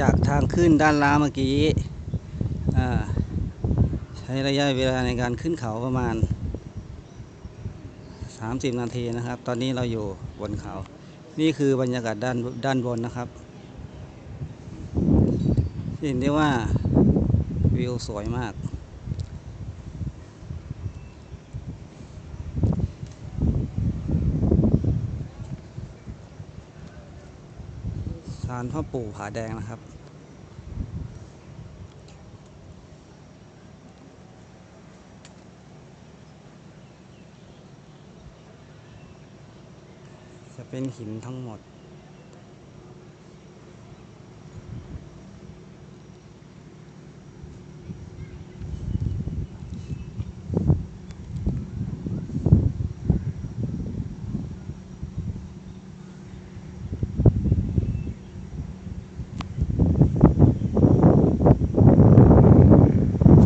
จากทางขึ้นด้านล่างเมื่อกี้ใช้ระยะเวลาในการขึ้นเขาประมาณ 30 นาทีนะครับ ตอนนี้เราอยู่บนเขา นี่คือบรรยากาศด้านด้านบนนะครับเห็นได้ว่าวิวสวยมาก ลานพ่อปู่ผาแดงนะครับ จะเป็นหินทั้งหมด